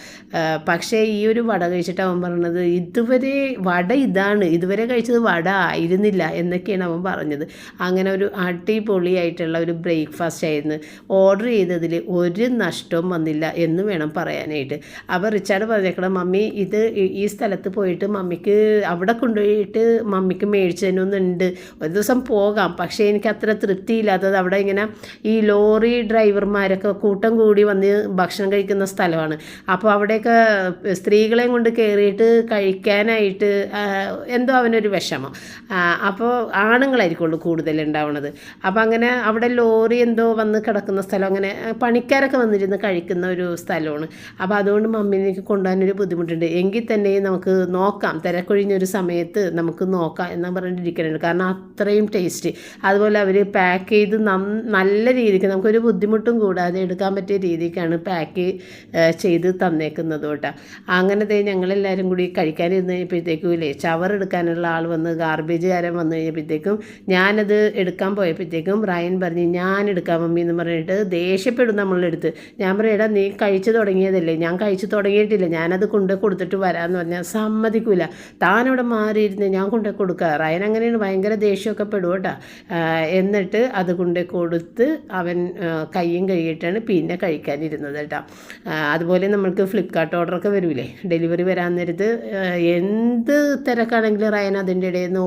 പക്ഷേ ഈ ഒരു വട കഴിച്ചിട്ട് അവൻ പറഞ്ഞത് ഇതുവരെ വട ഇതാണ്. ഇതുവരെ കഴിച്ചത് വട ആയിരുന്നില്ല. എന്നൊക്കെയാണ് അവൻ പറഞ്ഞത്. അങ്ങനെ ഒരു അടിപൊളിയായിട്ടുള്ള ഒരു ബ്രേക്ക്ഫാസ്റ്റ് ആയിരുന്നു. ഓർഡർ ചെയ്തതിൽ ഒരു നഷ്ടവും വന്നില്ല എന്ന് വേണം പറയാനായിട്ട്. അപ്പോൾ റിച്ചാർഡ് പറഞ്ഞേക്കണം മമ്മി ഇത് ഈ- സ്ഥലത്ത് പോയിട്ട് മമ്മിക്ക് അവിടെ കൊണ്ടുപോയിട്ട് മമ്മിക്ക് മേടിച്ചതിനൊന്നുണ്ട്. ഒരു ദിവസം പോകാം. പക്ഷേ എനിക്ക് അത്ര തൃപ്തിയില്ലാത്തത് അവിടെ ഇങ്ങനെ ഈ ലോറി ഡ്രൈവർമാരൊക്കെ കൂട്ടം കൂടി വന്ന് ഭക്ഷണം കഴിക്കുന്ന സ്ഥലമാണ്. അപ്പോൾ അവിടെയൊക്കെ സ്ത്രീകളെയും കൊണ്ട് കയറിയിട്ട് കഴിക്കാനായിട്ട് എന്തോ അവനൊരു വിഷമം. അപ്പോൾ ആണുങ്ങളായിരിക്കുള്ളൂ കൂടുതൽ ഉണ്ടാവുന്നത് അപ്പോൾ അങ്ങനെ അവിടെ ലോറി എന്തോ വന്ന് കിടക്കുന്ന സ്ഥലം അങ്ങനെ പണിക്കാരൊക്കെ വന്നിരുന്ന് കഴിക്കുന്ന ഒരു സ്ഥലമാണ്. അപ്പോൾ അതുകൊണ്ട് മമ്മീനേക്ക് കൊണ്ടുപോകാനൊരു ബുദ്ധിമുട്ടുണ്ട്. എങ്കിൽ തന്നെ നമുക്ക് നോക്കാം. തിരക്കൊഴിഞ്ഞൊരു സമയത്ത് നമുക്ക് നോക്കാം എന്ന് പറഞ്ഞിട്ടിരിക്കുന്നുണ്ട് കാരണം അത്രയും ടേസ്റ്റ്. അതുപോലെ അവർ പാക്ക് ചെയ്ത് നല്ല രീതിക്ക് നമുക്കൊരു ബുദ്ധിമുട്ടും കൂടാതെ എടുക്കാൻ പറ്റിയ രീതിക്കാണ് പാക്ക് ചെയ്ത് തന്നേക്കുന്നത് കേട്ടോ. അങ്ങനത്തെ ഞങ്ങളെല്ലാവരും കൂടി കഴിക്കാനിരുന്നപ്പോഴത്തേക്കും ഇല്ലേ ചവർ എടുക്കാനുള്ള ആൾ വന്ന് ഗാർബേജുകാരൻ വന്നു കഴിഞ്ഞപ്പോഴത്തേക്കും ഞാനത് എടുക്കാൻ പോയപ്പോഴത്തേക്കും റയൻ പറഞ്ഞു ഞാൻ എടുക്കാം മമ്മി എന്ന് പറഞ്ഞിട്ട് ദേഷ്യപ്പെടും നമ്മളെടുത്ത്. ഞാൻ പറയടാ നീ കഴിച്ചു തുടങ്ങിയതല്ലേ? ഞാൻ കഴിച്ചു തുടങ്ങിയിട്ടില്ല. ഞാനത് കൊണ്ട് കൊടുത്തിട്ട് വരാമെന്ന് പറഞ്ഞാൽ സമ്മതിക്കൂല. താനവിടെ മാറിയിരുന്ന് ഞാൻ കൊണ്ടു കൊടുക്കുക റയൻ അങ്ങനെയാണ് ഭയങ്കര ദേഷ്യമൊക്കെ പെടും കേട്ടോ. എന്നിട്ട് അത് കൊണ്ട് കൊടുത്ത് അവൻ കയ്യും കഴുകിയിട്ടാണ് പിന്നെ കഴിക്കാനിരുന്നത് കേട്ടോ. അതുപോലെ നമ്മൾക്ക് ഫ്ലിപ്കാർട്ട് ഓർഡറൊക്കെ വരൂലേ? ഡെലിവറി വരാൻ നേരത്ത് എന്ത് തിരക്കാണെങ്കിലും റയൻ അതിന്റെ ഇടയിൽ നിന്ന്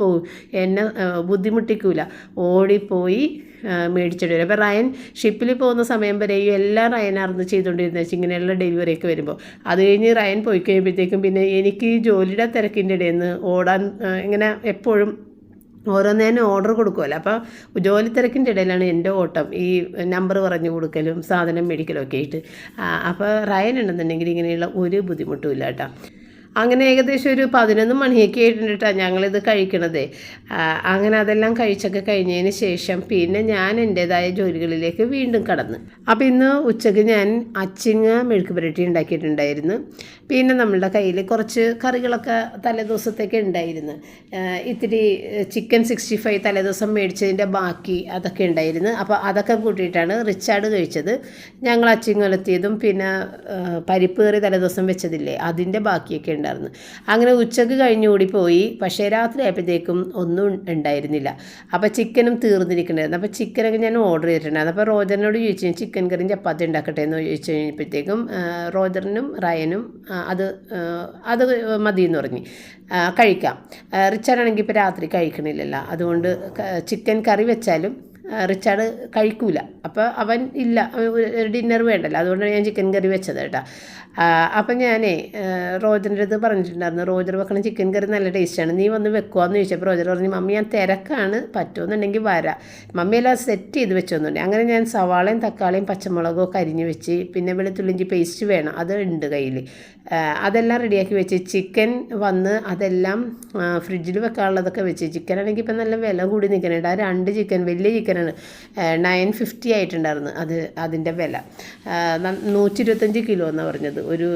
ഓടിപ്പോവും എന്നെ ബുദ്ധിമുട്ടിക്കൂല. ഓടിപ്പോയി മേടിച്ചിട്ട് വരും. അപ്പോൾ റയൻ ഷിപ്പിൽ പോകുന്ന സമയം വരെയും എല്ലാം റയനായിരുന്നു ചെയ്തുകൊണ്ടിരുന്നത് വെച്ചാൽ ഇങ്ങനെയുള്ള ഡെലിവറിയൊക്കെ വരുമ്പോൾ അത് കഴിഞ്ഞ് റയൻ പോയി കഴിയുമ്പോഴത്തേക്കും പിന്നെ എനിക്ക് ജോലിയുടെ തിരക്കിന്റെ ഇടയിൽ നിന്ന് ഓടാൻ ഇങ്ങനെ എപ്പോഴും ഓരോന്നേനും ഓർഡർ കൊടുക്കുമല്ലോ അപ്പോൾ ജോലി തിരക്കിന്റെ ഇടയിലാണ് എന്റെ ഓട്ടം. ഈ നമ്പർ പറഞ്ഞു കൊടുക്കലും സാധനം മേടിക്കലും ഒക്കെ ആയിട്ട്. അപ്പോൾ റയൻ ഉണ്ടെന്നുണ്ടെങ്കിൽ ഇങ്ങനെയുള്ള ഒരു ബുദ്ധിമുട്ടും ഇല്ല കേട്ടോ. അങ്ങനെ ഏകദേശം ഒരു പതിനൊന്ന് മണിയൊക്കെ ആയിട്ടുണ്ട് ഞങ്ങളിത് കഴിക്കണത്. അങ്ങനെ അതെല്ലാം കഴിച്ചൊക്കെ കഴിഞ്ഞതിന് ശേഷം പിന്നെ ഞാൻ എന്റെതായ ജോലികളിലേക്ക് വീണ്ടും കടന്നു. അപ്പോൾ ഇന്ന് ഉച്ചയ്ക്ക് ഞാൻ അച്ചിങ്ങ മെഴുക്ക് പുരട്ടി ഉണ്ടാക്കിയിട്ടുണ്ടായിരുന്നു. പിന്നെ നമ്മളുടെ കയ്യിൽ കുറച്ച് കറികളൊക്കെ തലേദിവസത്തേക്ക് ഉണ്ടായിരുന്നു. ഇത്തിരി ചിക്കൻ സിക്സ്റ്റി ഫൈവ് തലേദിവസം മേടിച്ചതിന്റെ ബാക്കി അതൊക്കെ ഉണ്ടായിരുന്നു. അപ്പോൾ അതൊക്കെ കൂട്ടിയിട്ടാണ് റിച്ചാർഡ് കഴിച്ചത്. ഞങ്ങൾ അച്ചിങ്ങലെത്തിയതും പിന്നെ പരിപ്പ് കറി തലേദിവസം വെച്ചതില്ലേ അതിന്റെ ബാക്കിയൊക്കെ ഉണ്ടായിരുന്നു. അങ്ങനെ ഉച്ചയ്ക്ക് കഴിഞ്ഞ് ഓടിപ്പോയി. പോയി പക്ഷേ രാത്രി ആയപ്പോഴത്തേക്കും ഒന്നും ഉണ്ടായിരുന്നില്ല. അപ്പോൾ ചിക്കനും തീർന്നിരിക്കണ്ടായിരുന്നു അപ്പോൾ ചിക്കനൊക്കെ ഞാൻ ഓർഡർ ചെയ്തിട്ടുണ്ടായിരുന്നു അപ്പോൾ റോജറിനോട് ചോദിച്ചു ചിക്കൻ കറിയും ചപ്പാത്തി ഉണ്ടാക്കട്ടെ എന്ന് ചോദിച്ചു കഴിഞ്ഞപ്പോഴത്തേക്കും റോജറിനും റയനും അത് അത് മതി എന്ന് പറഞ്ഞു കഴിക്കാം. റിച്ചാർഡാണെങ്കിൽ ഇപ്പോൾ രാത്രി കഴിക്കണില്ലല്ലോ. അതുകൊണ്ട് ചിക്കൻ കറി വെച്ചാലും റിച്ചാർഡ് കഴിക്കൂല. അപ്പോൾ അവൻ ഇല്ല. ഒരു ഡിന്നർ വേണ്ടല്ലോ. അതുകൊണ്ടാണ് ഞാൻ ചിക്കൻ കറി വെച്ചത് കേട്ടോ. അപ്പം ഞാനേ റോജറിന്റെ അടുത്ത് പറഞ്ഞിട്ടുണ്ടായിരുന്നു. റോജർ വെക്കണ ചിക്കൻ കറി നല്ല ടേസ്റ്റാണ് നീ വന്ന് വെക്കുവാന്ന് ചോദിച്ചപ്പോൾ റോജർ പറഞ്ഞു മമ്മി ഞാൻ തിരക്കാണ്. പറ്റുമെന്നുണ്ടെങ്കിൽ വരാം. മമ്മി എല്ലാം സെറ്റ് ചെയ്ത് വെച്ചൊന്നുണ്ട്. അങ്ങനെ ഞാൻ സവാളയും തക്കാളിയും പച്ചമുളകും ഒക്കെ അരിഞ്ഞ് വെച്ച് പിന്നെ വെളുത്തുള്ളിഞ്ചി പേസ്റ്റ് വേണം. അത് ഉണ്ട് കയ്യിൽ. അതെല്ലാം റെഡിയാക്കി വെച്ച് ചിക്കൻ വന്ന് അതെല്ലാം ഫ്രിഡ്ജിൽ വെക്കാനുള്ളതൊക്കെ വെച്ച്. ചിക്കൻ ആണെങ്കിൽ ഇപ്പം നല്ല വില കൂടി നിൽക്കുന്നുണ്ട് ആ രണ്ട് ചിക്കൻ വലിയ ചിക്കനാണ് നയൻ ഫിഫ്റ്റി ആയിട്ടുണ്ടായിരുന്നു അത് അതിന്റെ വില. നൂറ്റി ഇരുപത്തഞ്ച് കിലോ എന്നാണ് പറഞ്ഞത് ഒരു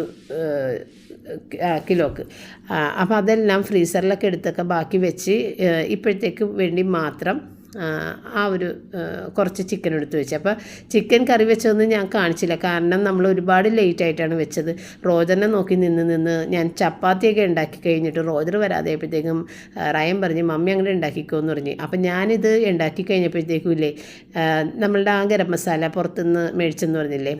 കിലോക്ക് അപ്പോൾ അതെല്ലാം ഫ്രീസറിലൊക്കെ എടുത്തൊക്കെ ബാക്കി വെച്ച് ഇപ്പോഴത്തേക്ക് വേണ്ടി മാത്രം ആ, ഒരു കുറച്ച് ചിക്കൻ എടുത്ത് വെച്ചു. അപ്പോൾ ചിക്കൻ കറി വെച്ചതൊന്നും ഞാൻ കാണിച്ചില്ല. കാരണം നമ്മൾ ഒരുപാട് ലേറ്റ് ആയിട്ടാണ് വെച്ചത്. റോജറിനെ നോക്കി നിന്ന് നിന്ന് ഞാൻ ചപ്പാത്തിയൊക്കെ ഉണ്ടാക്കി കഴിഞ്ഞിട്ട് റോജർ വരാതെയപ്പോഴത്തേക്കും റയൻ പറഞ്ഞ് മമ്മി അങ്ങനെ ഉണ്ടാക്കിക്കോ എന്ന് പറഞ്ഞ്. അപ്പം ഞാനിത് ഉണ്ടാക്കി കഴിഞ്ഞപ്പോഴത്തേക്കും ഇല്ലേ നമ്മളുടെ ആ ഗരം മസാല പുറത്തുനിന്ന് മേടിച്ചെന്ന് പറഞ്ഞില്ലേ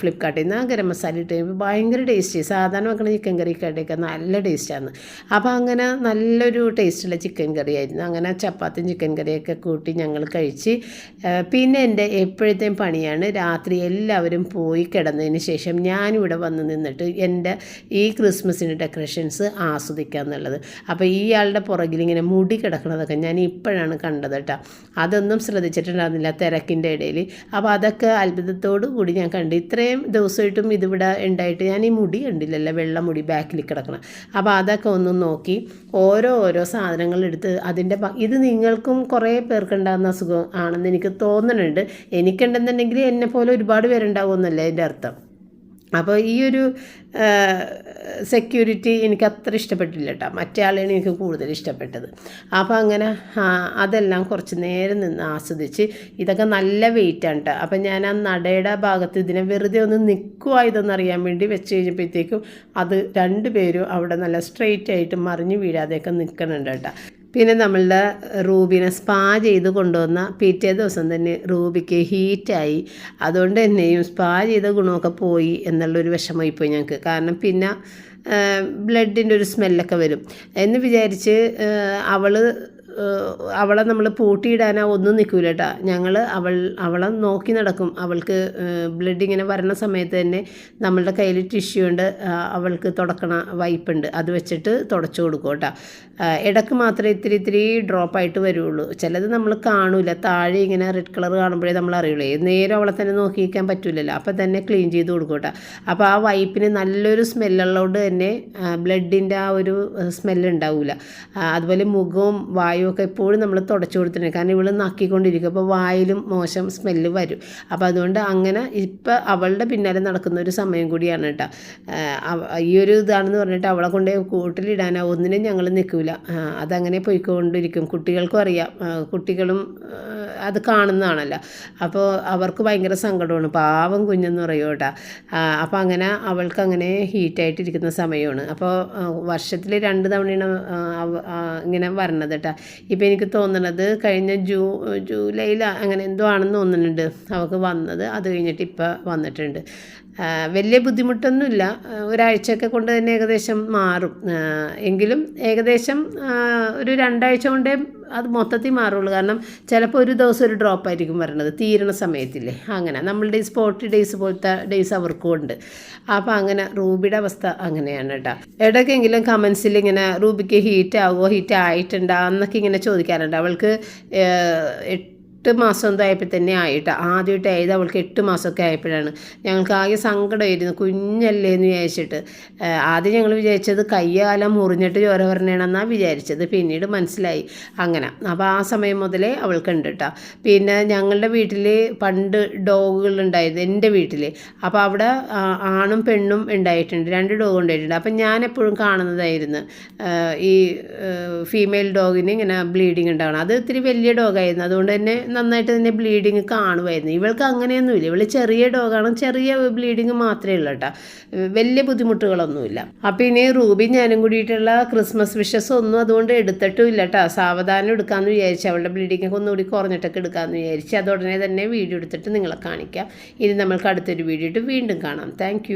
ഫ്ലിപ്കാർട്ടിൽ നിന്ന് ആ ഗരം മസാല ഇട്ട് കഴിയുമ്പോൾ ഭയങ്കര ടേസ്റ്റി സാധാരണ വെക്കുന്ന ചിക്കൻ കറി കടയൊക്കെ നല്ല ടേസ്റ്റാണ് അപ്പോൾ അങ്ങനെ നല്ലൊരു ടേസ്റ്റുള്ള ചിക്കൻ കറിയായിരുന്നു. അങ്ങനെ ചപ്പാത്തിയും ചിക്കൻ കറിയൊക്കെ കൂട്ടി ഞങ്ങൾ കഴിച്ച്. പിന്നെ എന്റെ എപ്പോഴത്തെയും പണിയാണ്? രാത്രി എല്ലാവരും പോയി കിടന്നതിന് ശേഷം ഞാനിവിടെ വന്ന് നിന്നിട്ട് എന്റെ ഈ ക്രിസ്മസിന്റെ ഡെക്കറേഷൻസ് ആസ്വദിക്കുക എന്നുള്ളത്. അപ്പോൾ ഇയാളുടെ പുറകിൽ ഇങ്ങനെ മുടി കിടക്കുന്നതൊക്കെ ഞാൻ ഇപ്പോഴാണ് കണ്ടത് കേട്ടോ. അതൊന്നും ശ്രദ്ധിച്ചിട്ടുണ്ടായിരുന്നില്ല തിരക്കിന്റെ ഇടയിൽ അപ്പോൾ അതൊക്കെ അത്ഭുതത്തോടു കൂടി ഞാൻ കണ്ടു ഇത്രയും ദിവസമായിട്ടും ഇതിവിടെ ഉണ്ടായിട്ട് ഞാൻ ഈ മുടി കണ്ടില്ലല്ലോ വെള്ള മുടി ബാക്കിൽ കിടക്കണം. അപ്പോൾ അതൊക്കെ ഒന്ന് നോക്കി ഓരോ ഓരോ സാധനങ്ങൾ എടുത്ത് അതിന്റെ ഇത് നിങ്ങൾക്കും കുറേ പേർക്കുണ്ടാകുന്ന അസുഖം ആണെന്ന് എനിക്ക് തോന്നുന്നുണ്ട് എനിക്കുണ്ടെന്നുണ്ടെങ്കിൽ എന്നെ പോലെ ഒരുപാട് പേരുണ്ടാവുമെന്നല്ലേ എന്റെ അർത്ഥം. അപ്പോൾ ഈ ഒരു സെക്യൂരിറ്റി എനിക്ക് അത്ര ഇഷ്ടപ്പെട്ടില്ല കേട്ടോ. മറ്റേ ആളെയാണ് എനിക്ക് കൂടുതൽ ഇഷ്ടപ്പെട്ടത്. അപ്പോൾ അങ്ങനെ അതെല്ലാം കുറച്ച് നേരം നിന്ന് ആസ്വദിച്ച് ഇതൊക്കെ നല്ല വെയിറ്റാണ് കേട്ടോ. അപ്പം ഞാൻ ആ നടയുടെ ഭാഗത്ത് ഇതിനെ വെറുതെ ഒന്ന് നിൽക്കുമോ ഇതെന്ന് അറിയാൻ വേണ്ടി വെച്ച് കഴിഞ്ഞപ്പോഴത്തേക്കും അത് രണ്ടുപേരും അവിടെ നല്ല സ്ട്രെയിറ്റ് ആയിട്ട് മറിഞ്ഞ് വീഴാതെയൊക്കെ നിൽക്കുന്നുണ്ട് കേട്ടോ. പിന്നെ നമ്മളുടെ റൂബിനെ സ്പാ ചെയ്ത് കൊണ്ടുവന്ന പിറ്റേ ദിവസം തന്നെ റൂബിക്ക് ഹീറ്റായി. അതുകൊണ്ട് തന്നെയും സ്പാ ചെയ്ത ഗുണമൊക്കെ പോയി എന്നുള്ളൊരു വിഷമമായി പോയി ഞങ്ങൾക്ക്. കാരണം പിന്നെ ബ്ലഡിന്റെ ഒരു സ്മെല്ലൊക്കെ വരും. എന്ന് വിചാരിച്ച് അവൾ അവളെ നമ്മൾ പൂട്ടിയിടാനാ ഒന്നും നിൽക്കൂല കേട്ടോ ഞങ്ങൾ അവൾ അവളെ നോക്കി നടക്കും. അവൾക്ക് ബ്ലഡ് ഇങ്ങനെ വരണ സമയത്ത് തന്നെ നമ്മളുടെ കയ്യിൽ ടിഷ്യൂ ഉണ്ട്. അവൾക്ക് തുടക്കണ വൈപ്പുണ്ട് അത് വെച്ചിട്ട് തുടച്ചു കൊടുക്കും കേട്ടോ ഇടയ്ക്ക് മാത്രമേ ഇത്തിരി ഇത്തിരി ഡ്രോപ്പ് ആയിട്ട് വരുള്ളൂ. ചിലത് നമ്മൾ കാണൂല. താഴെ ഇങ്ങനെ റെഡ് കളർ കാണുമ്പോഴേ നമ്മൾ അറിയുള്ളൂ. നേരം അവളെ തന്നെ നോക്കിയിരിക്കാൻ പറ്റില്ലല്ലോ അപ്പം തന്നെ ക്ലീൻ ചെയ്ത് കൊടുക്കും കേട്ടോ അപ്പോൾ ആ വൈപ്പിന് നല്ലൊരു സ്മെല്ലുള്ളതുകൊണ്ട് തന്നെ ബ്ലഡിന്റെ ആ ഒരു സ്മെല്ല് ഉണ്ടാവില്ല അതുപോലെ മുഖവും വായും ഒക്കെ എപ്പോഴും നമ്മൾ തുടച്ചു കൊടുത്തിട്ടുണ്ട്. കാരണം ഇവൾ നക്കിക്കൊണ്ടിരിക്കും. അപ്പോൾ വായിലും മോശം സ്മെല്ല് വരും. അപ്പോൾ അതുകൊണ്ട് അങ്ങനെ ഇപ്പം അവളുടെ പിന്നാലെ നടക്കുന്ന ഒരു സമയം കൂടിയാണ് കേട്ടോ. ഈ ഒരു ഇതാണെന്ന് പറഞ്ഞിട്ട് അവളെ കൊണ്ട് കൂട്ടിലിടാനാ. ഒന്നിനും ഞങ്ങൾ നിൽക്കില്ല. അതങ്ങനെ പോയിക്കൊണ്ടിരിക്കും. കുട്ടികൾക്കും അറിയാം. കുട്ടികളും അത് കാണുന്നതാണല്ലോ. അപ്പോൾ അവർക്ക് ഭയങ്കര സങ്കടമാണ്. പാവം കുഞ്ഞെന്ന് പറയും കേട്ടോ. അപ്പോൾ അങ്ങനെ അവൾക്ക് അങ്ങനെ ഹീറ്റായിട്ടിരിക്കുന്ന സമയമാണ്. അപ്പോൾ വർഷത്തിൽ രണ്ട് തവണയാണ് ഇങ്ങനെ വരണത് കേട്ടോ. ഇപ്പം എനിക്ക് തോന്നണത് കഴിഞ്ഞ ജൂ ജൂലൈയിൽ അങ്ങനെ എന്തോ ആണെന്ന് തോന്നുന്നുണ്ട് അവൾക്ക് വന്നത് അത് കഴിഞ്ഞിട്ട് ഇപ്പം വന്നിട്ടുണ്ട്. വലിയ ബുദ്ധിമുട്ടൊന്നുമില്ല. ഒരാഴ്ചയൊക്കെ കൊണ്ട് തന്നെ ഏകദേശം മാറും. എങ്കിലും ഏകദേശം ഒരു രണ്ടാഴ്ച കൊണ്ടേ അത് മൊത്തത്തിൽ മാറുള്ളൂ. കാരണം ചിലപ്പോൾ ഒരു ദിവസം ഒരു ഡ്രോപ്പ് ആയിരിക്കും വരണത് തീരണ സമയത്തില്ലേ? അങ്ങനെ. നമ്മളുടെ ഈ സ്പോർട്ടി ഡേയ്സ് പോലത്തെ ഡേയ്സ് അവർക്കും ഉണ്ട്. അപ്പോൾ അങ്ങനെ റൂബിയുടെ അവസ്ഥ അങ്ങനെയാണ് കേട്ടോ ഇടയ്ക്കെങ്കിലും കമൻസിൽ ഇങ്ങനെ റൂബിക്ക് ഹീറ്റ് ആവുമോ ഹീറ്റ് ആയിട്ടുണ്ടോ? എന്നൊക്കെ ഇങ്ങനെ ചോദിക്കാറുണ്ട്. അവൾക്ക് എട്ട് മാസം എന്തോ ആയപ്പോൾ തന്നെ ആയിട്ട്. ആദ്യമായിട്ട് ആയത് അവൾക്ക് എട്ട് മാസമൊക്കെ ആയപ്പോഴാണ്. ഞങ്ങൾക്ക് ആകെ സങ്കടമായിരുന്നു. കുഞ്ഞല്ലേ എന്ന് വിചാരിച്ചിട്ട് ആദ്യം ഞങ്ങൾ വിചാരിച്ചത് കയ്യാലം മുറിഞ്ഞിട്ട് ചോര വരണേണെന്നാണ് വിചാരിച്ചത്. പിന്നീട് മനസ്സിലായി. അങ്ങനെ. അപ്പോൾ ആ സമയം മുതലേ അവൾക്ക് ഉണ്ട് കേട്ടോ പിന്നെ ഞങ്ങളുടെ വീട്ടിൽ പണ്ട് ഡോഗുകൾ ഉണ്ടായിരുന്നു. എന്റെ വീട്ടിൽ അപ്പോൾ അവിടെ ആണും പെണ്ണും ഉണ്ടായിട്ടുണ്ട്. രണ്ട് ഡോഗ് ഉണ്ടായിട്ടുണ്ട്. അപ്പം ഞാൻ എപ്പോഴും കാണുന്നതായിരുന്നു ഈ ഫീമെയിൽ ഡോഗിന് ഇങ്ങനെ ബ്ലീഡിങ് ഉണ്ടാവണം. അത് ഇത്തിരി വലിയ ഡോഗായിരുന്നു. അതുകൊണ്ട് തന്നെ നന്നായിട്ട് തന്നെ ബ്ലീഡിങ് കാണുമായിരുന്നു ഇവൾക്ക് അങ്ങനെയൊന്നുമില്ല. ഇവൾ ചെറിയ ഡോഗാണ് ചെറിയ ബ്ലീഡിങ് മാത്രമേ ഉള്ളൂ കേട്ടോ. വലിയ ബുദ്ധിമുട്ടുകളൊന്നുമില്ല. അപ്പോൾ ഇനി റൂബി ഞാനും കൂടിയിട്ടുള്ള ക്രിസ്മസ് വിഷസ് ഒന്നും അതുകൊണ്ട് എടുത്തിട്ടും ഇല്ല കേട്ടോ. സാവധാനം എടുക്കാമെന്ന് വിചാരിച്ചു അവളുടെ ബ്ലീഡിങ് ഒക്കെ ഒന്നുകൂടി കുറഞ്ഞിട്ടൊക്കെ എടുക്കാമെന്ന് വിചാരിച്ചു അതുടനെ തന്നെ വീഡിയോ എടുത്തിട്ട് നിങ്ങളെ കാണിക്കാം. ഇനി നമ്മൾക്ക് അടുത്തൊരു വീഡിയോ ഇട്ട് വീണ്ടും കാണാം. താങ്ക്